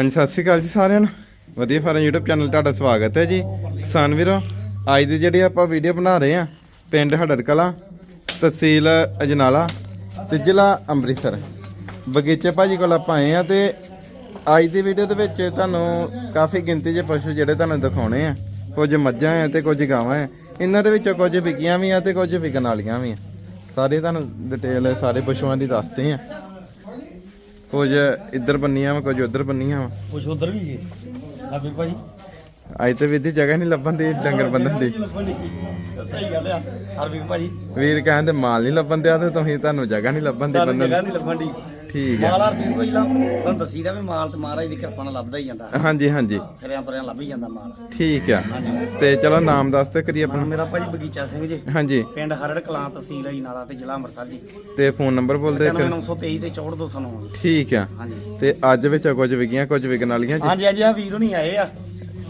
ਹਾਂਜੀ, ਸਤਿ ਸ਼੍ਰੀ ਅਕਾਲ ਜੀ ਸਾਰਿਆਂ ਨੂੰ। ਵਧੀਆ ਫਾਰਮ YouTube ਚੈਨਲ ਤੁਹਾਡਾ ਸਵਾਗਤ ਹੈ ਜੀ। ਕਿਸਾਨ ਵੀਰੋ, ਅੱਜ ਦੀ ਜਿਹੜੀ ਆਪਾਂ ਵੀਡੀਓ ਬਣਾ ਰਹੇ ਆ ਪਿੰਡ ਹੜੜ ਕਲਾਂ ਤਹਿਸੀਲ ਅਜਨਾਲਾ ਤੇ ਜ਼ਿਲ੍ਹਾ ਅੰਮ੍ਰਿਤਸਰ। ਬਗੀਚੇ ਭਾਜੀ ਕੋਲ ਆਪਾਂ ਆਏ ਆ ਤੇ ਅੱਜ ਦੀ ਵੀਡੀਓ ਦੇ ਵਿੱਚ ਤੁਹਾਨੂੰ ਕਾਫੀ ਗਿਣਤੀ 'ਚ ਪਸ਼ੂ ਜਿਹੜੇ ਤੁਹਾਨੂੰ ਦਿਖਾਉਣੇ ਆ। ਕੁਝ ਮੱਝਾਂ ਆ ਤੇ ਕੁਝ ਗਾਵਾਂ ਆ। ਇਹਨਾਂ ਦੇ ਵਿੱਚੋਂ ਕੁਝ ਵਿਕੀਆਂ ਵੀ ਆ ਤੇ ਕੁਝ ਵਿਕਣ ਵਾਲੀਆਂ ਵੀ ਆ। ਸਾਰੇ ਤੁਹਾਨੂੰ ਡਿਟੇਲ ਸਾਰੇ ਪਸ਼ੂਆਂ ਦੀ ਦੱਸਦੇ ਆ। ਕੁਝ ਇੱਧਰ ਬੰਨੀਆਂ ਵਾ ਕੁਝ ਉੱਧਰ ਬੰਨੀਆਂ ਵਾ। ਕੁਛ ਉਧਰ ਵੀ ਜੀ ਹਾਬੀ ਭਾਜੀ। ਅੱਜ ਤੇ ਵੀਰ ਦੀ ਜਗ੍ਹਾ ਨਹੀਂ ਲੱਭਣ ਦੀ ਡੰਗਰ ਬੰਦਨ ਦੀ। ਸਹੀ ਗੱਲ ਆ। ਹਰਬੀ ਭਾਜੀ। ਵੀਰ ਕਹਿੰਦੇ ਮਾਲ ਨਹੀਂ ਲੱਭਣ ਦਿਆ ਤੇ ਤੁਸੀਂ ਤੁਹਾਨੂੰ ਜਗ੍ਹਾ ਨਹੀਂ ਲੱਭਣ ਦੀ ਸਾਨੂੰ ਬੰਦਨ ਜਗ੍ਹਾ ਨਹੀਂ ਲੱਭਣ ਦੀ। ਠੀਕ ਹੈ ਮਾਲ ਹਰਬੀ ਭਾਜੀ ਲਾ ਤੁਹਾਨੂੰ ਦੱਸੀ ਦਾ ਵੀ ਮਾਲ ਤੇ ਮਹਾਰਾਜ ਦੀ ਕਿਰਪਾ ਨਾਲ ਲੱਭਦਾ ਹੀ ਜਾਂਦਾ। ਹਾਂਜੀ ਹਾਂਜੀ। ਫਿਰਿਆਂ ਤੁਰਿਆਂ ਲੱਭ ਹੀ ਜਾਂਦਾ ਮਾਲ। ਠੀਕ ਆ। ਤੇ ਚਲੋ ਨਾਮ ਦੱਸ ਤੇ ਨਾਮ ਆਪਣਾ। ਮੇਰਾ ਭਾਜੀ ਬਗੀਚਾ ਸਿੰਘ ਜੀ। ਹਾਂਜੀ। ਪਿੰਡ ਹਰੜ ਕਲਾਂ ਤਹਿਸੀਲ ਹੈ ਨਾਲਾ ਤੇ ਜ਼ਿਲ੍ਹਾ ਅੰਮ੍ਰਿਤਸਰ ਜੀ। ਤੇ ਫੋਨ ਨੰਬਰ ਬੋਲਦੇ ਫਿਰ 92923 ਤੇ 64209 ਠੀਕ ਆ। ਹਾਂਜੀ। ਤੇ ਅੱਜ ਵਿੱਚ ਕੁਝ ਵਿਕੀਆਂ ਕੁਝ ਵਿਕਣ ਵਾਲੀਆਂ ਜੀ? ਹਾਂਜੀ ਹਾਂਜੀ ਆ ਵੀਰ ਨਹੀਂ ਆਏ ਆ।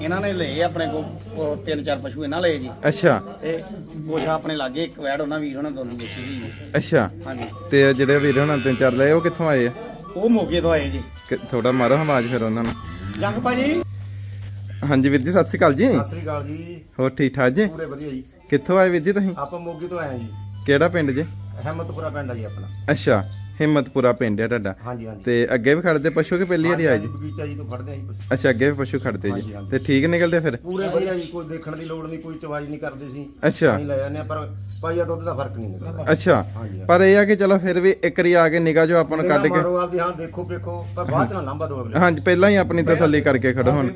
ਇਹਨਾਂ ਨੇ ਲਏ ਆਪਣੇ ਕੋਲ ਤਿੰਨ ਚਾਰ ਪਸ਼ੂ ਇਹਨਾਂ ਲਏ ਜੀ। ਅੱਛਾ। ਤੇ ਕੁਛ ਆਪਣੇ ਲਾਗੇ ਇੱਕ ਵੈੜ ਉਹਨਾਂ ਵੀਰ ਉਹਨਾਂ ਦੋਨੋਂ ਵੇਚੀ ਦੀ ਜੀ ਅੱਛਾ। ਹਾਂਜੀ। ਤੇ ਜਿਹੜੇ ਵੀਰ ਹੁਣ ਤਿੰਨ ਚਾਰ ਲਏ ਉਹ ਕਿੱਥੋਂ ਆਏ ਆ? ਉਹ ਮੋਗੇ ਤੋਂ ਆਏ ਜੀ। ਥੋੜਾ ਮਾਰੋ ਆਵਾਜ਼ ਫਿਰ ਉਹਨਾਂ ਨੂੰ। ਜੰਗ ਭਾਜੀ। ਹਾਂਜੀ ਵੀਰ ਜੀ ਸਤਿ ਸ਼੍ਰੀ ਅਕਾਲ ਜੀ। ਸਤਿ ਸ੍ਰੀ ਅਕਾਲ ਜੀ। ਹੋਰ ਠੀਕ ਠਾਕ ਜੀ? ਪੂਰੇ ਵਧੀਆ ਜੀ। ਕਿੱਥੋਂ ਆਏ ਵੀਰ ਜੀ ਤੁਸੀਂ? ਆਪਾਂ ਮੋਗੇ ਤੋਂ ਆਏ ਹਾਂ ਜੀ। ਕਿਹੜਾ ਪਿੰਡ ਜੀ? ਅਹਿਮਦਪੁਰਾ ਪਿੰਡ ਆ ਜੀ ਆਪਣਾ। ਅੱਛਾ। ਹਿੰਮਤਪੁਰਾ ਪਿੰਡ ਹੈ ਤੁਹਾਡਾ। ਹਾਂਜੀ ਹਾਂਜੀ। ਤੇ ਅੱਗੇ ਵੀ ਖੜਦੇ ਪਸ਼ੂ ਕਿ ਪਹਿਲੀ ਵਾਰੀ ਆਏ ਜੀ? ਬਗੀਚਾ ਜੀ ਤੋਂ ਫੜਦੇ ਆ ਜੀ। ਅੱਛਾ ਅੱਗੇ ਵੀ ਪਸ਼ੂ ਖੜਦੇ ਜੀ। ਹਾਂਜੀ, ਹਾਂਜੀ। ਤੇ ਠੀਕ ਨਿਕਲਦੇ ਫਿਰ? ਪੂਰੇ ਵਧੀਆ ਜੀ ਕੋਈ ਦੇਖਣ ਦੀ ਲੋੜ ਨਹੀਂ ਕੋਈ ਚਵਾਈ ਨਹੀਂ ਕਰਦੇ ਸੀ। ਅੱਛਾ। ਨਹੀਂ ਲੈ ਜਾਂਦੇ ਪਰ ਪਾਈਆ ਦੁੱਧ ਦਾ ਫ਼ਰਕ ਨਹੀਂ ਨਿਕਲਦਾ। ਅੱਛਾ। ਹਾਂਜੀ ਪਰ ਇਹ ਆ ਕਿ ਚਲੋ ਫਿਰ ਵੀ ਇੱਕ ਵਾਰੀ ਆ ਕੇ ਨਿਗਾਹ ਜੋ ਆਪਾਂ ਨੂੰ ਕੱਢ ਕੇ ਮਾਰੋ ਆਪਦੀ ਹਾਂ ਦੇਖੋ ਵੇਖੋ ਪਰ ਬਾਅਦ ਚ ਨਾ ਲਾਂਬਾ ਦੋ ਅਗਲੇ। ਹਾਂਜੀ ਪਹਿਲਾਂ ਹੀ ਆਪਣੀ ਤਸੱਲੀ ਕਰਕੇ ਖੜੋ ਹੁਣ।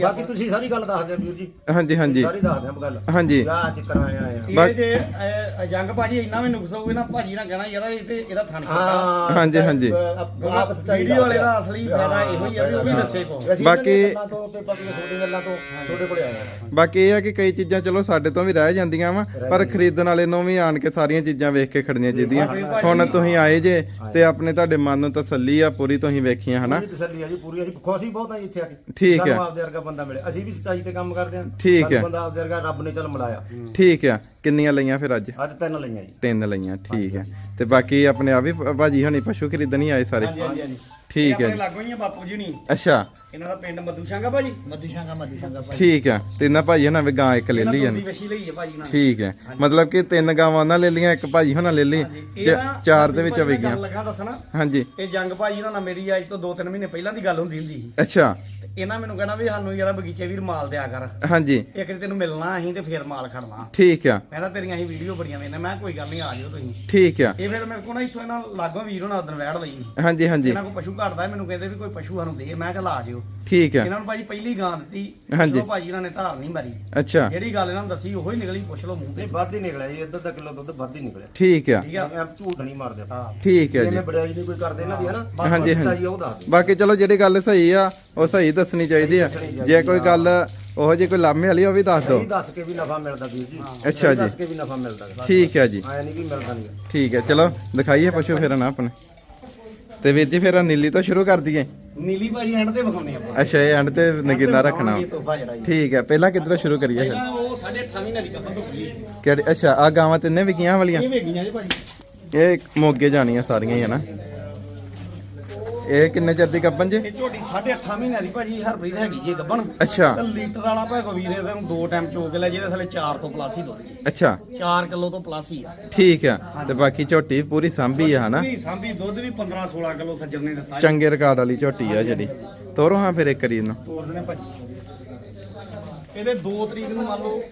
ਬਾਕੀ ਤੁਸੀਂ ਸਾਰੀ ਗੱਲ ਦੱਸ ਦਿਓ ਵੀਰ ਜੀ। ਹਾਂਜੀ ਹਾਂਜੀ। ਸਾਰੀ ਦੱਸ ਦਿਓ ਗੱਲ। ਹਾਂਜੀ। ਜਾ ਚੱਕਰ ਆਏ ਆ। ਇਹ ਜੇ ਅਹ, ਜੰਗ ਭਾਜੀ ਇੰਨਾ ਵੀ ਨੁਕਸ ਹੋਊਗਾ ਨਾ ਭਾਜੀ ਨਾ ਕਹਿਣਾ ਯਾਰ ਇਹ ਤੇ ਇਹਦਾ ਥਣ ਛੋਟਾ ਹਾਂ ਹਾਂਜੀ, ਹਾਂਜੀ। ਆਪ ਸੱਚਾਈ ਵੀਡੀਓ ਵਾਲੇ ਦਾ ਅਸਲੀ ਫਾਇਦਾ ਇਹੋ ਹੀ ਆ ਵੀ ਉਹ ਵੀ ਦੱਸੇ ਕੋ ਬਾਕੀ ਬਾਕੀ- ਗੱਲਾਂ ਤੋਂ ਤੇ ਬਾਕੀ ਛੋਟੀ ਗੱਲਾਂ ਤੋਂ ਛੋਟੇ ਕੋਲੇ ਆਏ ਆ ਬਾਕੀ ਇਹ ਆ ਕਿ ਕਈ ਚੀਜ਼ਾਂ ਚਲੋ ਸਾਡੇ ਤੋਂ ਵੀ ਰਹਿ ਜਾਂਦੀਆਂ ਵਾ ਪਰ ਖਰੀਦਣ ਵਾਲੇ ਨੂੰ ਵੀ ਆਣ ਕੇ ਸਾਰੀਆਂ ਚੀਜ਼ਾਂ ਵੇਖ ਕੇ ਖੜਨੀਆਂ ਚਾਹੀਦੀਆਂ। ਹੁਣ ਤੁਸੀਂ ਆਏ ਜੇ ਤੇ ਆਪਣੇ ਤੁਹਾਡੇ ਮਨ ਨੂੰ ਤਸੱਲੀ ਆ ਪੂਰੀ ਤੁਸੀਂ ਵੇਖੀਆਂ ਹਨਾ? ਪੂਰੀ ਤਸੱਲੀ ਆ ਜੀ ਪੂਰੀ ਅਸੀਂ ਖੁਸ਼ੀ ਬਹੁਤ ਆ ਜੀ ਇੱਥੇ ਆ ਕੇ। ਠੀਕ ਹੈ। ਸਾਨੂੰ ਆਪਦੇ ਵਰਗਾ ਬੰਦਾ ਮਿਲੇ ਅਸੀਂ ਵੀ ਸੱਚਾਈ ਤੇ ਕੰਮ ਕਰਦੇ ਹਾਂ ਠੀਕ ਸਾਨੂੰ ਹੈ। ਬੰਦਾ ਆਪਦੇ ਵਰਗਾ ਰੱਬ ਨੇ ਚੱਲ ਮਿਲਾਇਆ। ਠੀਕ ਆ। ਕਿੰਨੀਆਂ ਲਈਆਂ ਫਿਰ ਅੱਜ? ਅੱਜ ਤਿੰਨ ਲਈਆਂ ਜੀ। ਤਿੰਨ ਲਈਆਂ ਠੀਕ ਹੈ ਤੇ ਬਾਕੀ ਆਪਣੇ ਆ ਵੀ ਭਾਜੀ ਹਣੀ ਪਸ਼ੂ ਖਰੀਦਣ ਹੀ ਆਏ ਸਾਰੇ? ਹਾਂਜੀ ਹਾਂਜੀ ਹਾਂਜੀ। ਠੀਕ ਹੈ ਆਪਣੇ ਲਾਗੋਂ ਹੀ ਆ ਬਾਪੂ ਜੀ ਨਹੀਂ ਅੱਛਾ। ਇਹਨਾਂ ਦਾ ਪਿੰਡ ਮਧੂਸ਼ਾਂਗਾ ਭਾਜੀ। ਮਧੂਸ਼ਾਂਗਾ ਮਧੂਸ਼ਾਂਗਾ ਭਾਜੀ। ਠੀਕ ਆ ਤੇ ਇਹਨਾਂ ਭਾਜੀ ਹਣਾ ਵੀ ਗਾਂ ਇੱਕ ਲੈ ਲਈ ਦੀ ਜਾਨੀ ਵਸ਼ੀ ਲਈ ਹੈ ਭਾਜੀ ਨਾਲ। ਠੀਕ ਹੈ। ਮਤਲਬ ਕਿ ਤਿੰਨ ਗਾਵਾਂ ਉਹਨਾਂ ਲੈ ਲਈਆਂ ਇੱਕ ਭਾਜੀ ਹਣਾ ਲੈ ਲਈ। ਚਾਰ ਦੇ ਵਿੱਚ ਗਈਆਂ। ਲੱਗਾ ਦੱਸਣਾ। ਹਾਂਜੀ। ਇਹ ਜੰਗ ਭਾਜੀ ਨਾਲ ਮੇਰੀ ਅੱਜ ਤੋਂ 2-3 ਮਹੀਨੇ ਪਹਿਲਾਂ ਦੀ ਗੱਲ ਹੁੰਦੀ ਹੁੰਦੀ ਸੀ। ਅੱਛਾ। ਇਹਨਾਂ ਮੈਨੂੰ ਕਹਿਣਾ ਵੀ ਸਾਨੂੰ ਯਾਰ ਬਗੀਚੇ ਵੀਰ ਮਾਲ ਦਿਆ ਕਰ। ਹਾਂਜੀ। ਇੱਕ ਤੇ ਤੈਨੂੰ ਮਿਲਣਾ ਅਸੀਂ ਤੇ ਫੇਰ ਮਾਲ ਖੜਨਾ। ਠੀਕ ਆ। ਮੈਂ ਤਾਂ ਤੇਰੀਆਂ ਹੀ ਵੀਡੀਓ ਬੜੀਆਂ ਵੇਖਣਾ ਮੈਂ ਕਿਹਾ ਕੋਈ ਗੱਲ ਨਹੀਂ ਆ ਜਿਓ ਤੁਸੀਂ। ਠੀਕ ਆ। ਇਹ ਫਿਰ ਮੇਰੇ ਕੋਲ ਨਾ ਇੱਥੋਂ ਇਹਨਾਂ ਲਾਗੋਂ ਵੀਰ ਹੋਣਾ ਉਦੋਂ ਵੈੜ ਲਈ। ਹਾਂਜੀ ਹਾਂਜੀ। ਇਹਨਾਂ ਕੋਲ ਪਸ਼ੂ ਘਟਦਾ ਮੈਨੂੰ ਕਹਿੰਦੇ ਵੀ ਕੋਈ ਪਸ਼ੂ ਸਾਨੂੰ ਦੇ ਮੈਂ ਕਿਹਾ ਲਾ ਜਿਓ। ਠੀਕ ਆ। ਇਹਨਾਂ ਨੂੰ ਭਾਜੀ ਪਹਿਲੀ ਗਾਂ ਦਿੱਤੀ ਹਾਂਜੀ। ਭਾਜੀ ਇਹਨਾਂ ਨੇ ਧਾਰ ਨਹੀਂ ਮਾਰੀ। ਅੱਛਾ। ਜਿਹੜੀ ਗੱਲ ਇਹਨਾਂ ਨੂੰ ਦੱਸੀ ਉਹੀ ਨਿਕਲੀ ਪੁੱਛ ਲਓ ਮੂੰਹ ਤੇ। ਨਹੀਂ ਵੱਧ ਹੀ ਨਿਕਲਿਆ ਜੀ ਅੱਧਾ ਅੱਧਾ ਕਿਲੋ ਦੁੱਧ ਵੱਧ ਹੀ ਨਿਕਲਿਆ। ਠੀਕ ਆ। ਠੀਕ ਆ। ਐ ਝੂਠ ਨਹੀਂ ਮਾਰਦੇ ਆਪਾਂ। ਹਾਂ। ਠੀਕ ਹੈ ਜੀ ਇਹਨੇ ਬੜਾਈ ਨਹੀਂ ਕੋਈ ਕਰਦੇ ਇਹਨਾਂ ਦੀ ਹੈ ਨਾ? ਹਾਂਜੀ, ਬਸ ਹਾਂਜੀ। ਸੱਚਾਈ ਆ ਉਹ ਦੱਸ ਦਿਓ। ਬਾਕੀ ਚਲੋ ਜਿਹੜੀ ਗੱਲ ਸਹੀ ਆ ਉਹ ਸਹੀ ਦੱਸਣੀ ਚਾਹੀਦੀ ਆ। ਜੇ ਕੋਈ ਗੱਲ ਉਹੋ ਜਿਹੀ ਕੋਈ ਲਾਮੇ ਵਾਲੀ ਉਹ ਵੀ ਦੱਸ ਦਿਓ। ਸਹੀ ਦੱਸ ਕੇ ਵੀ ਨਫਾ ਮਿਲਦਾ ਵੀਰ ਜੀ। ਅੱਛਾ ਸਹੀ ਜੀ। ਦੱਸ ਕੇ ਵੀ ਨਫਾ ਮਿਲਦਾ ਠੀਕ ਹੈ ਜੀ। ਆਇਆ ਨਹੀਂ ਵੀ ਮਿਲਦਾ ਨਹੀਂ। ਠੀਕ ਹੈ ਚਲੋ ਦਿਖਾਈਏ ਪਸ਼ੂ ਫਿਰ ਨਾ ਆਪਣੇ। ਤੇ ਵੀਰ ਜੀ ਫਿਰ ਆਹ ਨੀਲੀ ਤੋਂ ਸ਼ੁਰੂ ਕਰ ਦਈਏ। ਨੀਲੀ ਭਾਜੀ ਐਂਡ ਤੇ ਵਿਖਾਉਣੇ ਆਪਾਂ। ਅੱਛਾ ਇਹ ਐਂਡ ਤੇ ਨਗੀਨਾ ਰੱਖਣਾ। ਇਹ ਤੋਹਫਾ ਜਿਹੜਾ ਜੀ। ਠੀਕ ਹੈ ਪਹਿਲਾਂ ਕਿੱਧਰੋਂ ਸ਼ੁਰੂ ਕਰੀਏ ਫਿਰ? ਪਹਿਲਾਂ ਉਹ 8.5 ਮਹੀਨੇ ਦੀ ਕੱਪਾਂ ਤੋਂ ਖੁੱਲੀ ਕਿਹੜੇ ਅੱਛਾ ਆ ਗਾਵਾਂ ਤਿੰਨੇ ਵਿਕੀਆਂ ਵਾਲੀਆਂ? ਇਹ ਵੇਗੀਆਂ ਜੀ ਭਾਜੀ। ਇਹ ਮੋਗੇ ਜਾਣੀਆਂ ਸਾਰੀਆਂ ਹੀ ਹਨਾ ਇਹ ਕਿੰਨੇ ਚਿਰ ਦੀ ਕੱਪਨ ਜੇ? ਇਹ ਝੋਟੀ 8.5 ਮਹੀਨਿਆਂ ਦੀ ਭਾਜੀ ਹਰਪ੍ਰੀਤ ਹੈਗੀ ਜੀ ਗੱਬਣ। ਅੱਛਾ। ਤੇ ਲੀਟਰ ਵਾਲਾ ਭਾਗੋ ਵੀਰੇ ਇਹਨੂੰ ਦੋ ਟਾਈਮ ਚੋ ਕੇ ਲੈ ਜਿਹਦੇ ਥੱਲੇ 4 ਤੋਂ ਪਲੱਸ ਹੀ ਦੁੱਧ ਜੀ। ਅੱਛਾ। 4 ਕਿਲੋ ਤੋਂ ਪਲੱਸ ਹੀ ਆ। ਠੀਕ ਆ। ਤੇ ਬਾਕੀ ਝੋਟੀ ਪੂਰੀ ਸਾਂਭੀ ਆ ਹਨਾ? ਸਾਂਭੀ ਦੁੱਧ ਵੀ 15 16 ਕਿਲੋ ਸੱਜਰ ਨੇ ਦਿੱਤਾ ਜੀ। ਚੰਗੇ ਰਿਕਾਰਡ ਵਾਲੀ ਝੋਟੀ ਆ ਜਿਹੜੀ। ਤੋਰੋ ਹਾਂ ਫਿਰ ਇੱਕ ਰੀ ਇਹਨੂੰ। ਤੋਰ ਦੇਣੇ ਭਾਜੀ। ਇਹਦੇ 2 ਤਰੀਕ ਨੂੰ ਮੰਨ ਲਓ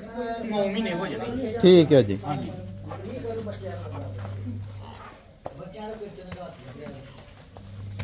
9 ਮਹੀਨੇ ਹੋ ਜਾਣੇ ਠੀਕ ਹੈ ਜੀ। ਹਾਂਜੀ।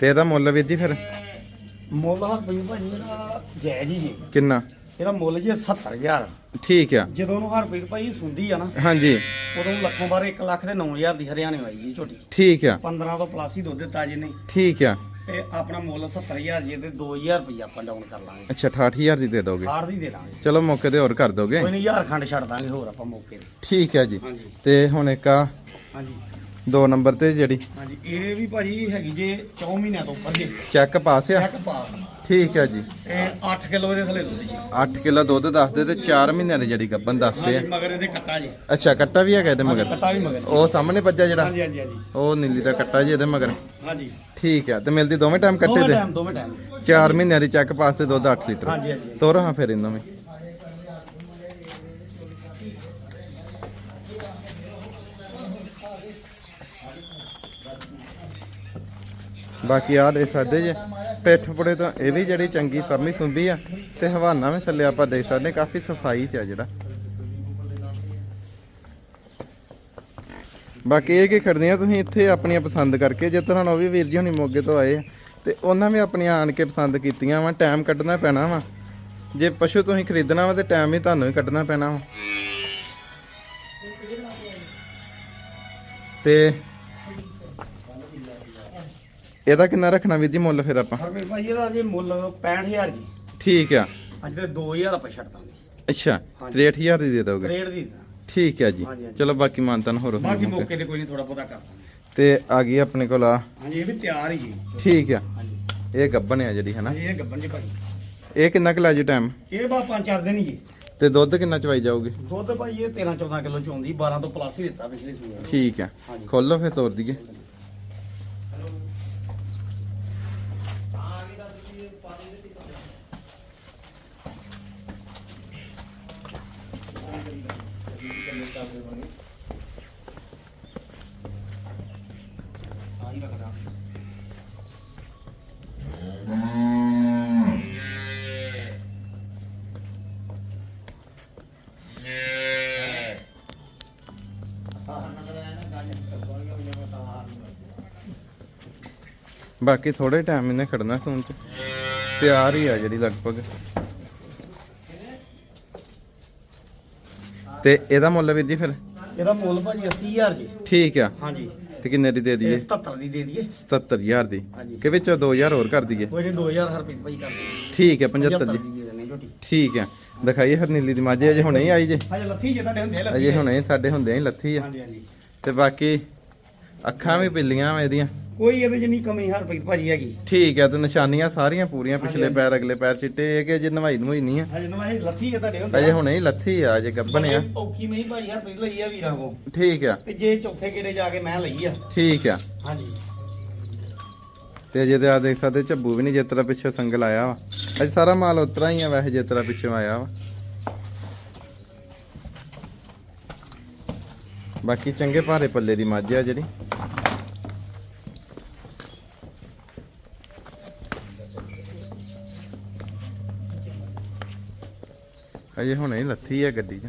ਤੇ ਇਹਦਾ ਮੁੱਲ ਵੀਰ ਜੀ ਫਿਰ? ਮੁੱਲ ਹਰਪ੍ਰੀਤ ਭਾਜੀ ਇਹਦਾ ਜਾਇਜ਼ ਹੀ ਜੀ। ਕਿੰਨਾ? ਇਹਦਾ ਮੁੱਲ ਜੀ 70000 ਠੀਕ ਆ। ਜਦੋਂ ਉਹਨੂੰ ਹਰਪ੍ਰੀਤ ਭਾਜੀ ਸੁੰਦੀ ਆ ਨਾ ਹਾਂਜੀ। ਉਦੋਂ ਲੱਖੋਂ ਬਾਰੇ 1 ਲੱਖ ਦੇ 9000 ਦੀ ਹਰਿਆਣੇ ਆਈ ਜੀ ਝੋਟੀ। ਠੀਕ ਆ। 15 ਤੋਂ ਪਲੱਸ ਹੀ ਦੁੱਧ ਦਿੱਤਾ ਜੀ ਨੇ ਠੀਕ ਆ। ਤੇ ਆਪਣਾ ਮੁੱਲ 70000 ਜੀ ਤੇ 2000 ਰੁਪਏ ਆਪਾਂ ਡਾਊਨ ਕਰ ਲਾਂਗੇ। ਅੱਛਾ 68000 ਦੀ ਦੇ ਦੋਗੇ? ਹਾਰ ਦੀ ਦੇ ਦਾਂਗੇ। ਚਲੋ ਮੌਕੇ ਤੇ ਹੋਰ ਕਰ ਦੋਗੇ? ਕੋਈ ਨਹੀਂ ਹਜ਼ਾਰ ਖੰਡ ਛੱਡ ਦਾਂਗੇ ਹੋਰ ਆਪਾਂ ਮੌਕੇ ਤੇ। ਠੀਕ ਹੈ ਜੀ। ਹਾਂਜੀ। ਤੇ ਹੁਣ ਇੱਕ ਆ। ਹਾਂਜੀ। ਦੋ ਨੰਬਰ ਤੇ ਜਿਹੜੀ। ਹਾਂਜੀ ਇਹ ਵੀ ਭਾਜੀ ਹੈਗੀ ਜੇ 4 ਮਹੀਨਿਆਂ ਤੋਂ ਉੱਪਰ ਜੇ। ਚੈੱਕ ਪਾਸ ਆ? ਚੈੱਕ ਪਾਸ ਠੀਕ ਹੈ ਜੀ। ਇਹ 8 ਕਿਲੋ ਇਹਦੇ ਥੱਲੇ ਦੁੱਧ ਜੀ। 8 ਕਿਲੋ ਦੁੱਧ ਦੱਸਦੇ ਤੇ 4 ਮਹੀਨਿਆਂ ਦੀ ਜਿਹੜੀ ਗੱਬਨ ਦੱਸਦੇ ਆ। ਹਾਂਜੀ ਮਗਰ ਇਹਦੇ ਕੱਟਾ ਜੀ। ਅੱਛਾ ਕੱਟਾ ਵੀ ਹੈਗਾ ਇਹਦੇ ਮਗਰ? ਕੱਟਾ ਵੀ ਮਗਰ। ਉਹ ਸਾਹਮਣੇ ਵੱਜਾ ਜਿਹੜਾ? ਹਾਂਜੀ ਹਾਂਜੀ ਹਾਂਜੀ। ਉਹ ਨੀਲੀ ਦਾ ਕੱਟਾ ਜੀ ਇਹਦੇ ਮਗਰ। ਹਾਂਜੀ। ਠੀਕ ਹੈ ਤੇ ਮਿਲਦੀ ਦੋਵੇਂ ਟਾਈਮ ਕੱਟੇ ਦੋਵੇਂ ਦੇ ਟਾਈਮ ਦੋਵੇਂ ਟਾਈਮ 4 ਮਹੀਨਿਆਂ ਦੀ ਚੈੱਕ ਪਾਸ ਤੇ ਦੁੱਧ 8 ਲੀਟਰ। ਹਾਂਜੀ ਹਾਂਜੀ। ਤੋਰ ਹਾਂ ਫਿਰ ਇਹਨਾਂ ਵਿੱਚ ਬਾਕੀ ਆ ਦੇ ਸਕਦੇ ਜੇ ਪਿੱਠ ਪੁੜੇ ਤੋਂ ਇਹ ਵੀ ਜਿਹੜੀ ਚੰਗੀ ਸਮੀ ਸੁੰਬੀ ਆ ਤੇ ਹਵਾਨਾ ਵੀ ਥੱਲੇ ਆਪਾਂ ਦੇ ਸਕਦੇ ਕਾਫੀ ਸਫ਼ਾਈ ਚ ਆ ਜਿਹੜਾ। ਬਾਕੀ ਇਹ ਕੀ ਖੜਦੀਆਂ ਤੁਸੀਂ ਇੱਥੇ ਆਪਣੀਆਂ ਪਸੰਦ ਕਰਕੇ ਜੇ ਤੁਹਾਨੂੰ ਉਹ ਵੀ ਵੀਰ ਜੀ ਹੁਣੀ ਮੋਗੇ ਤੋਂ ਆਏ ਆ, ਤੇ ਉਹਨਾਂ ਵੀ ਆਪਣੀਆਂ ਆਣ ਕੇ ਪਸੰਦ ਕੀਤੀਆਂ ਵਾ ਟਾਈਮ ਕੱਢਣਾ ਪੈਣਾ ਵਾ। ਜੇ ਪਸ਼ੂ ਤੁਸੀਂ ਖਰੀਦਣਾ ਵਾ ਤੇ ਟਾਈਮ ਵੀ ਤੁਹਾਨੂੰ ਹੀ ਕੱਢਣਾ ਪੈਣਾ ਵਾ। ਤੇ ਇਹਦਾ ਕਿੰਨਾ ਰੱਖਣਾ ਵੀਰ ਜੀ ਮੁੱਲ ਫਿਰ ਆਪਾਂ? ਹਰਮੇ ਭਾਈ ਇਹਦਾ ਜੇ ਮੁੱਲ 65000 ਜੀ। ਠੀਕ ਆ। ਅੱਜ ਤੇ 2000 ਆਪਾਂ ਛੱਡ ਦਾਂਗੇ। ਅੱਛਾ ਹਾਂਜੀ। 63000 ਦੀ ਦੇ ਦੋਗੇ? ਰੇਟ ਦੀ ਦਾ। ਠੀਕ ਹੈ ਜੀ। ਹਾਂਜੀ, ਹਾਂਜੀ। ਚਲੋ ਬਾਕੀ ਮਾਨਤਨ ਹੋਰ ਬਾਕੀ ਹੋਊਗਾ। ਮੌਕੇ ਤੇ ਕੋਈ ਨਹੀਂ ਥੋੜਾ ਬਹੁਤਾ ਕਰ ਦਾਂਗੇ। ਤੇ ਆ ਗਈ ਆਪਣੇ ਕੋਲ ਆ। ਹਾਂਜੀ ਇਹ ਵੀ ਤਿਆਰ ਹੀ ਜੀ। ਠੀਕ ਆ। ਹਾਂਜੀ। ਇਹ ਗੱਬਨ ਆ ਜਿਹੜੀ ਹਨਾ? ਹਾਂਜੀ ਇਹ ਗੱਬਨ ਜੀ ਭਾਈ। ਇਹ ਕਿੰਨਾ ਕੁ ਲਾਜੂ ਟਾਈਮ ਇਹ ਬਾ ਪੰਜ ਚਾਰ ਦਿਨ ਹੀ ਜੀ। ਤੇ ਦੁੱਧ ਕਿੰਨਾ ਚਵਾਈ ਜਾਊਗੀ? ਦੁੱਧ ਭਾਈ ਇਹ 13 14 ਕਿਲੋ ਚ ਆਉਂਦੀ 12 ਤੋਂ ਪਲੱਸ ਹੀ ਦਿੱਤਾ ਪਿਛਲੇ ਸੂਏ ਨੂੰ। ਠੀਕ ਆ। ਹਾਂਜੀ। ਖੋਲੋ ਫਿਰ ਤੋਰ ਦਈਏ। ਬਾਕੀ ਥੋੜੇ ਟਾਈਮ ਇਹਨੇ ਖੜਨਾ ਸੂਨ ਚ। ਤਿਆਰ ਹੀ ਆ ਜਿਹੜੀ ਲਗਭਗ। ਤੇ ਇਹਦਾ ਮੁੱਲ ਵੀਰ ਜੀ ਫਿਰ? ਇਹਦਾ ਮੁੱਲ ਭਾਜੀ 80000 ਜੀ। ਠੀਕ ਆ। ਹਾਂਜੀ। ਤੇ ਕਿੰਨੇ ਦੀ ਦੇ ਦਈਏ? 77 ਦੀ ਦੇ ਦਈਏ। 77000 ਦੀ। ਕਿ ਵਿੱਚੋਂ 2000 ਹੋਰ ਕਰ ਦਈਏ? ਕੋਈ ਨਹੀਂ 2000 ਹਰ ਰੁਪਏ ਭਾਈ ਕਰ ਠੀਕ ਹੈ 75 ਦੀ ਜੀ ਠੀਕ ਹੈ ਦਿਖਾਈਏ ਫਿਰ ਨੀਲੀ ਦੀ। ਮਾਝੇ ਅਜੇ ਹੁਣੇ ਹੀ ਆਈ ਜੇ? ਹਜੇ ਲੱਥੀ ਜੇ ਤੁਹਾਡੇ ਹੁੰਦੇ ਲੱਥੀ। ਅਜੇ ਹੁਣੇ ਸਾਡੇ ਹੁੰਦੇ ਹੀ ਲੱਥੀ ਆ। ਹਾਂਜੀ ਹਾਂਜੀ। ਤੇ ਬਾਕੀ ਅੱਖਾਂ ਵੀ ਪਿੱਲੀਆਂ ਵਾ ਇਹਦੀਆਂ। ਕੋਈ ਇਹਦੇ ਚ ਨਹੀਂ ਕਮੀ ਹਰ ਰੁਪਏ ਭਾਜੀ ਹੈਗੀ। ਠੀਕ ਹੈ ਤੇ ਨਿਸ਼ਾਨੀਆਂ ਸਾਰੀਆਂ ਪੂਰੀਆਂ ਪਿਛਲੇ। ਪੈਰ ਅਗਲੇ ਪੈਰ ਚਿੱਟੇ ਇਹ ਕਿ ਅਜੇ ਨਵਾਈ ਨਵਾਈ ਨਹੀਂ ਆ। ਹਜੇ ਨਵਾਂ ਇਹ ਲੱਥੀ ਜੇ ਤੁਹਾਡੇ ਹੁੰਦੇ ਅਜੇ ਹੁਣੇ ਹੀ ਲੱਥੀ ਆ ਅਜੇ ਗੱਬਣ ਆ। ਔਖੀ ਨਹੀਂ ਭਾਜੀ ਹਰ ਰੁਪਏ ਲਈ ਆ ਵੀਰਾਂ ਕੋ ਠੀਕ ਆ। ਤੇ ਜੇ ਚੌਥੇ ਗੇੜੇ ਜਾ ਕੇ ਮੈਂ ਲਈ ਆ। ਠੀਕ ਆ। ਹਾਂਜੀ। ਤੇ ਅਜੇ ਤੇ ਆ ਦੇਖ ਸਕਦੇ ਝੱਬੂ ਵੀ ਨਹੀਂ ਜਿਸ ਤਰ੍ਹਾਂ ਪਿੱਛੇ ਸੰਗਲ ਆਇਆ ਵਾ। ਅਜੇ ਸਾਰਾ ਮਾਲ ਉਤਰਾ ਹੀ ਆ ਵੈਸੇ ਜਿਸ ਤਰ੍ਹਾਂ ਪਿੱਛੇ ਆਇਆ ਵਾ। ਬਾਕੀ ਚੰਗੇ ਭਾਰੇ ਪੱਲੇ ਦੀ ਮੱਝ ਆ ਜਿਹੜੀ। ਅਜੇ ਹੁਣੇ ਹੀ ਲੱਥੀ ਹੈ ਗੱਡੀ 'ਚ।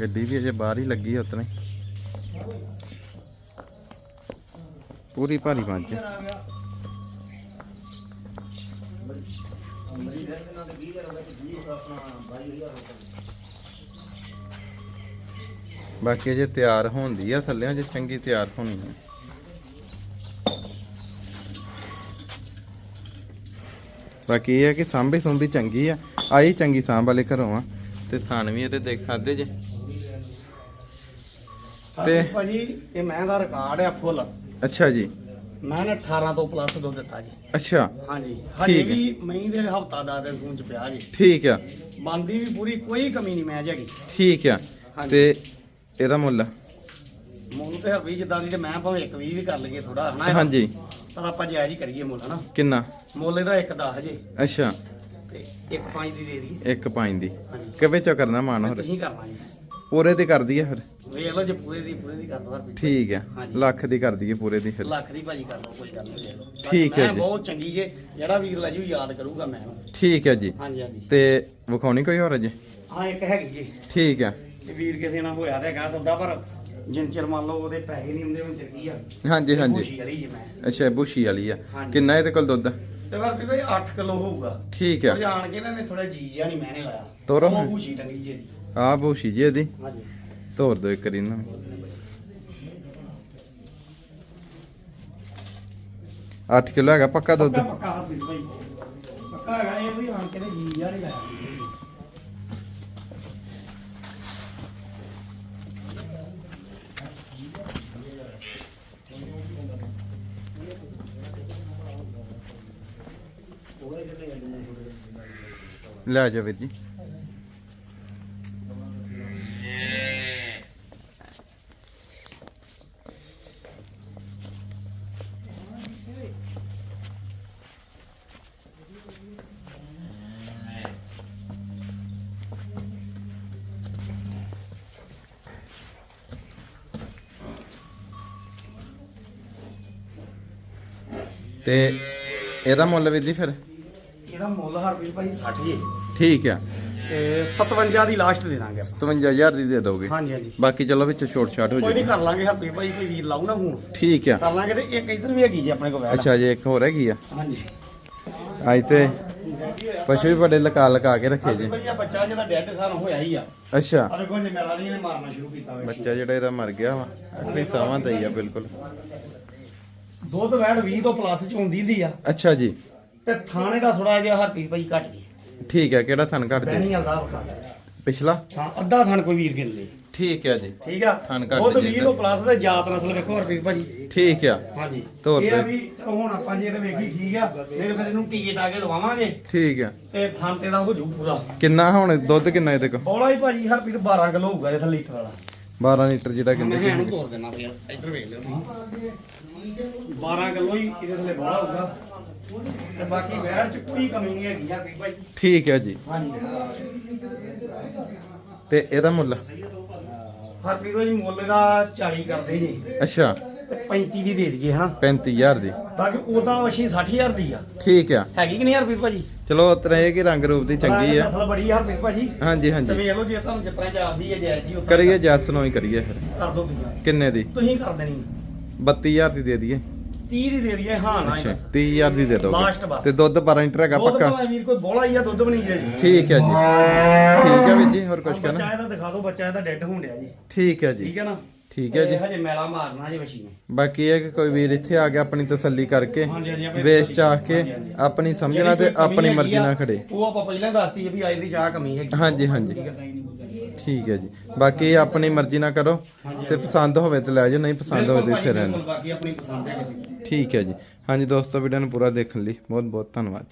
ਗੱਡੀ ਵੀ ਅਜੇ ਬਾਹਰ ਹੀ ਲੱਗੀ ਆ ਉਤਨੇ ਪੂਰੀ ਭਾਰੀ ਮੱਝ ਬਾਕੀ ਜੇ ਤਿਆਰ ਹੁੰਦੀ ਆ ਥੱਲੇ ਜੇ ਚੰਗੀ ਤਿਆਰ ਹੋਣੀ ਹੈ ਬਾਕੀ ਇਹ ਹੈ ਕਿ ਸਾਂਭੀ ਸੁੰਭੀ ਚੰਗੀ ਆ। ਆਈ ਚੰਗੀ ਸਾਂਭ ਵਾਲੇ ਘਰੋਂ ਆ। ਤੇ ਥਾਨ ਵੀ ਇਹਦੇ ਦੇਖ ਸਕਦੇ ਜੇ। ਤੇ- ਭਾਜੀ ਇਹ ਮੈਂ ਦਾ ਰਿਕਾਰਡ ਆ ਫੁੱਲ ਅੱਛਾ ਜੀ। ਮੈਂ ਨੇ 18 ਤੋਂ ਪਲੱਸ ਦੁੱਧ ਦਿੱਤਾ ਜੀ। ਅੱਛਾ। ਹਾਂਜੀ ਹਜੇ ਠੀਕ ਹੈ। ਵੀ ਮਹੀਂ ਦੇ ਹਫਤਾ ਦਾ ਦੇ ਗੂੰਜ ਪਿਆ ਜੀ। ਠੀਕ ਆ। ਬੰਦੀ ਵੀ ਪੂਰੀ ਕੋਈ ਕਮੀ ਨਹੀਂ ਮੈਂ ਹੈਗੀ ਠੀਕ ਆ। ਹਾਂਜੀ। ਤੇ ਇਹਦਾ ਮੁੱਲ? ਮੁੱਲ ਤੇ ਹਰਵੀ ਜਿੱਦਾਂ ਦੀ ਤੇ ਮੈਂ ਭਾਵੇਂ ਇੱਕ 20 ਵੀ ਕਰ ਲਈਏ ਥੋੜਾ ਹਨਾ। ਹਾਂਜੀ। ਪਰ ਆਪਾਂ ਜਾਇਜ਼ ਹੀ ਕਰੀਏ ਮੁੱਲ ਹਨਾ? ਕਿੰਨਾ? ਮੁੱਲ ਇਹਦਾ ਇੱਕ 10 ਜੇ। ਅੱਛਾ। ਤੇ ਇੱਕ 5 ਦੀ ਦੇ ਦਈਏ। ਇੱਕ ਪੰਜ ਦੀ। ਹਾਂਜੀ। ਕਿਵੇਂ ਚੋ ਕਰਨਾ ਮਾਨ ਹੋਰ? ਤੁਸੀਂ ਕਰਨਾ ਜੀ ਪੂਰੇ ਤੇ ਕਰ ਦਈਏ ਫਿਰ? ਵੇਖ ਲਓ ਜੇ ਪੂਰੇ ਦੀ ਪੂਰੇ ਦੀ ਕਰ ਦੋ ਹਰਵੀ ਠੀਕ ਆ। ਹਾਂਜੀ। ਲੱਖ ਦੀ ਕਰ ਦਈਏ ਪੂਰੇ ਦੀ ਫਿਰ। ਲੱਖ ਦੀ ਭਾਜੀ ਕਰ ਲਓ ਕੋਈ ਗੱਲ ਨਹੀਂ। ਠੀਕ ਹੈ ਮੈਂ ਜੀ। ਬਹੁਤ ਚੰਗੀ ਜੇ ਜਿਹੜਾ ਵੀਰ ਲੈ ਜੂ ਯਾਦ ਕਰੂਗਾ ਮੈਂ। ਠੀਕ ਹੈ ਜੀ। ਹਾਂਜੀ ਹਾਂਜੀ। ਤੇ ਵਿਖਾਉਣੀ ਕੋਈ ਹੋਰ ਅਜੇ? ਹਾਂ ਇੱਕ ਹੈਗੀ ਜੀ। ਠੀਕ ਆ। ਤੇ ਵੀਰ ਕਿਸੇ ਨਾਲ ਹੋਇਆ ਤੇ ਹੈਗਾ ਸੌਦਾ ਪਰ ਜਿੰਨ ਚਿਰ ਮੰਨ ਲਓ ਉਹਦੇ ਪੈਸੇ ਨਹੀਂ ਹੁੰਦੇ ਹੁਣ ਚਿਰ ਕੀ ਆ। ਹਾਂਜੀ ਹਾਂਜੀ। ਖੁਸ਼ੀ ਵਾਲੀ ਜੀ ਮੈਂ। ਅੱਛਾ ਇਹ ਬੁਸ਼ੀ ਵਾਲੀ ਆ। ਹਾਂਜੀ। ਕਿੰਨਾ ਇਹਦੇ ਕੋਲ ਦੁੱਧ? ਤੇ ਪਰ ਵੀ ਭਾਈ 8 ਕਿਲੋ ਹੋਊਗਾ। ਠੀਕ ਆ। ਜਾਣ ਕੇ ਇਹਨਾਂ ਨੇ ਥੋੜਾ ਜੀ ਜਿਹਾ ਨਹੀਂ ਮੈਨੇ ਲਾਇਆ। ਤੋਰੋ ਉਹ। ਖੁਸ਼ੀ ਟੰਗੀ ਜੀ ਦੀ। ਆ ਬੁਸ਼ੀ ਜੀ ਇਹਦੀ। ਹਾਂਜੀ। ਤੋਰ ਦੋ ਇੱਕ ਵਾਰੀ ਇਹਨਾਂ ਨੂੰ। 8 ਕਿਲੋ ਹੈਗਾ ਪੱਕਾ ਦੁੱਧ? ਪੱਕਾ ਪੱਕਾ ਭਾਈ ਪੱਕਾ ਹੈਗਾ ਇਹ ਵੀ ਆਣ ਕੇ ਤੇ ਜੀ ਯਾਰ ਹੀ ਲਾਇਆ। ਲੈ ਜਾ ਵੀਰ ਜੀ। ਤੇ ਇਹਦਾ ਮੁੱਲ ਵੀਰ ਜੀ ਫਿਰ? ਇਹਦਾ ਮੁੱਲ ਹਰਪ੍ਰੀਤ ਭਾਈ 60 ਜੀ। ਠੀਕ ਆ। ਤੇ 57 ਦੀ ਲਾਸਟ ਦੇ ਦਾਂਗੇ ਆਪਾਂ। 57000 ਦੀ ਦੇ ਦੋਗੇ। ਹਾਂਜੀ ਹਾਂਜੀ। ਬਾਕੀ ਚਲੋ ਵਿੱਚ ਛੋਟ ਛਾਟ ਹੋ ਕੋਈ ਨਹੀਂ ਜਾਊਗੀ ਕਰ ਲਾਂਗੇ ਹਰਪ੍ਰੀਤ ਭਾਈ ਕੋਈ ਵੀਰ ਲਾਉ ਨਾ ਹੁਣ ਠੀਕ ਆ। ਕਰ ਲਾਂਗੇ ਤੇ ਇੱਕ ਇੱਧਰ ਵੀ ਹੈਗੀ ਜੀ ਆਪਣੇ ਕੋਲ ਵੈੜ। ਅੱਛਾ ਜੀ ਇੱਕ ਹੋਰ ਹੈਗੀ ਆ। ਹਾਂਜੀ। ਅੱਜ ਤੇ ਪਸ਼ੂ ਵੀ ਬੜੇ ਲਕਾ ਲਕਾ ਕੇ ਰੱਖੇ ਜੀ। ਭਾਈ ਆ ਬੱਚਾ ਜਿਹਦਾ ਡੈਡ ਸਾਰ ਹੋਇਆ ਹੀ ਆ। ਅੱਛਾ। ਅਰੇ ਕੋਈ ਮੇਰਾ ਨਹੀਂ ਇਹਨੇ ਮਾਰਨਾ ਸ਼ੁਰੂ ਕੀਤਾ ਵੇ ਬੱਚਾ ਜਿਹੜਾ ਇਹਦਾ ਮਰ ਗਿਆ ਵਾ। ਅਗਲੀ ਸਾਵਾਂ ਤੇ ਹੀ ਆ ਬਿਲਕੁਲ। ਦੁੱਧ ਵੈੜ 20 ਤੋਂ ਪਲੱਸ ਚ ਹੁੰਦੀ ਹੁੰਦੀ ਆ। ਅੱਛਾ ਜੀ। ਤੇ ਥਾਣੇ ਦਾ ਥੋੜਾ ਜਿਹਾ ਹਰਪ੍ਰੀਤ ਭਾਈ ਘਟ ਗਈ ਠੀਕ ਹੈ ਕਿਹੜਾ ਥਣ ਘੱਟ ਜੀ ਬੈਣੀ ਵਾਲਾ ਵਖਾ ਪਿਛਲਾ? ਹਾਂ ਅੱਧਾ ਥਣ ਕੋਈ ਵੀਰ ਗਿਣ ਲੇ। ਠੀਕ ਹੈ ਜੀ। ਠੀਕ ਆ? ਥਣ ਘੱਟ ਦੁੱਧ ਜੀ। 20 ਤੋਂ ਪਲੱਸ ਤੇ ਜਾਤ ਨਸਲ ਵੇਖੋ ਹਰਪ੍ਰੀਤ ਭਾਜੀ ਠੀਕ ਆ। ਹਾਂਜੀ। ਤੋਰ ਇਹ ਆ ਤੇ। ਵੀ ਹੁਣ ਆਪਾਂ ਜੇ ਇਹਦੇ ਵੇਖੀ ਠੀਕ ਆ ਫਿਰ ਫਿਰ ਇਹਨੂੰ ਟੀਕੇ ਟਾਕੇ ਲਵਾਵਾਂਗੇ। ਠੀਕ ਆ। ਤੇ ਥਣ ਤੇ ਦਾ ਹੋ ਜੂ ਪੂਰਾ। ਕਿੰਨਾ ਹੁਣ ਦੁੱਧ ਕਿੰਨਾ ਇਹਦੇ ਕੋਲ? ਬੋਲਾ ਹੀ ਭਾਜੀ ਹਰਪ੍ਰੀਤ 12 ਕਿਲੋ ਹੋਊਗਾ ਇਹ ਲੀਟਰ ਵਾਲਾ। 12 ਲੀਟਰ ਜਿਹੜਾ ਕਹਿੰਦੇ ਇਹਨੂੰ ਸੀ। ਤੋੜ ਦੇਣਾ ਫਿਰ ਇੱਧਰ ਵੇਖ ਲਿਓ। ਤੁਸੀਂ 12 ਕਿਲੋ ਹੀ ਇਹਦੇ ਥੱਲੇ ਬੋਲਾ ਹੋਊਗਾ। ਤੇ ਬਾਕੀ ਵੈਰ ਚ ਕੋਈ ਕਮੀ ਨਹੀਂ ਹੈਗੀ ਹਰਪ੍ਰੀਤ ਭਾਜੀ ਠੀਕ ਹੈ ਜੀ। ਹਾਂਜੀ। ਤੇ ਇਹਦਾ ਮੁੱਲ? ਹਰਪ੍ਰੀਤ ਭਾਜੀ ਮੁੱਲ ਦਾ 40 ਕਰਦੇ ਜੀ। ਅੱਛਾ। ਤੇ 35 ਦੀ ਦੇ ਦਈਏ ਹਨਾ? 35000 ਦੀ। ਬਾਕੀ ਉਦਾਂ ਵਸ਼ੀ 60000 ਦੀ ਆ। ਠੀਕ ਆ। ਹੈਗੀ ਕਿ ਨਹੀਂ ਹਰਪ੍ਰੀਤ ਭਾਜੀ? ਚਲੋ ਉਤਰਾ ਇਹ ਕਿ ਰੰਗ ਰੂਪ ਦੀ ਚੰਗੀ ਆ। ਨਸਲ ਬੜੀ ਆ ਹਰਪ੍ਰੀਤ ਭਾਜੀ। ਹਾਂਜੀ ਤੇ ਹਾਂਜੀ ਵੇਖ ਲਓ ਜੇ ਤੁਹਾਨੂੰ ਜਿਤਨਾ ਜਾਪਦੀ ਹੈ ਜੈਜ ਜੀ ਉੱਤਰਾ ਕਰੀਏ ਜੈਸ ਨੂੰ ਹੀ ਕਰੀਏ ਫਿਰ। ਕਰ ਦੋ ਕਿੰਨੇ ਦੀ? ਤੁਸੀਂ ਕਰ ਦੇਣੀ। 32000 ਦੀ ਦੇ ਦਈਏ। 30 ਦੀ ਦੇ ਦਈਏ। ਹਾਂ ਨਾ ਹੀ ਅੱਛਾ ਬਸ 30000 ਦੀ ਦੇ Last ਦੋਗੇ ਬਸ। ਤੇ ਦੁੱਧ 12 ਲੀਟਰ ਹੈਗਾ ਦੁੱਧ ਪੱਕਾ? ਭਾਵੇਂ ਵੀਰ ਕੋਈ ਬੋਲਾ ਹੀ ਆ ਦੁੱਧ ਬਣੀ ਜੀ। ਠੀਕ ਹੈ ਜੀ। ਠੀਕ ਹੈ ਵੀਰ ਜੀ ਹੋਰ ਕੁਝ ਬੱਚਾ ਕਹਿਣਾ? ਇਹਦਾ ਦਿਖਾ ਦਿਓ ਬੱਚਾ ਇਹਦਾ ਡੈੱਡ ਹੋਣ ਡਿਆ ਜੀ। ਠੀਕ ਹੈ ਜੀ। ਠੀਕ ਹੈ ਨਾ? ਠੀਕ ਹੈ ਜੀ। ਤੇ ਹਜੇ ਮੈਲਾ ਮਾਰਨਾ ਜੀ ਵਸ਼ੀ ਨੇ ਬਾਕੀ ਇਹ ਕਿ ਕੋਈ ਵੀਰ ਇੱਥੇ ਆ ਕੇ ਆਪਣੀ ਤਸੱਲੀ ਕਰਕੇ ਹਾਂਜੀ, ਹਾਂਜੀ, ਆਪਣੀ ਵੇਚ ਤਸੱਲੀ ਚਾਹ ਕੇ ਹਾਂਜੀ, ਹਾਂਜੀ। ਆਪਣੀ ਸਮਝਣਾ ਤੇ ਜਿਹੜੀ ਕੋਈ ਕਮੀ ਆਪਣੀ ਹੈਗੀ ਮਰਜ਼ੀ ਆ, ਨਾਲ ਖੜੇ। ਉਹ ਆਪਾਂ ਪਹਿਲਾਂ ਦੱਸਤੀ ਹੈ ਵੀ ਆਈ ਦੀ ਚਾਹ ਕਮੀ ਹੈਗੀ। ਹਾਂਜੀ ਹਾਂਜੀ। ਠੀਕ ਹੈ ਜੀ। ਬਾਕੀ ਆਪਣੀ ਮਰਜ਼ੀ ਨਾਲ ਕਰੋ ਤੇ ਪਸੰਦ ਹੋਵੇ ਤੇ ਲੈ ਜਾਓ ਨਹੀਂ ਪਸੰਦ ਹੋਵੇ ਤੇ ਇੱਥੇ ਰਹਿਣ ਬਾਕੀ ਆਪਣੀ ਪਸੰਦ ਹੈ ਕਿਸੇ ਠੀਕ ਹੈ ਜੀ। ਹਾਂਜੀ ਦੋਸਤੋ ਵੀਡੀਓ ਨੂੰ ਪੂਰਾ ਦੇਖਣ ਲਈ ਬਹੁਤ ਬਹੁਤ ਧੰਨਵਾਦ ਜੀ।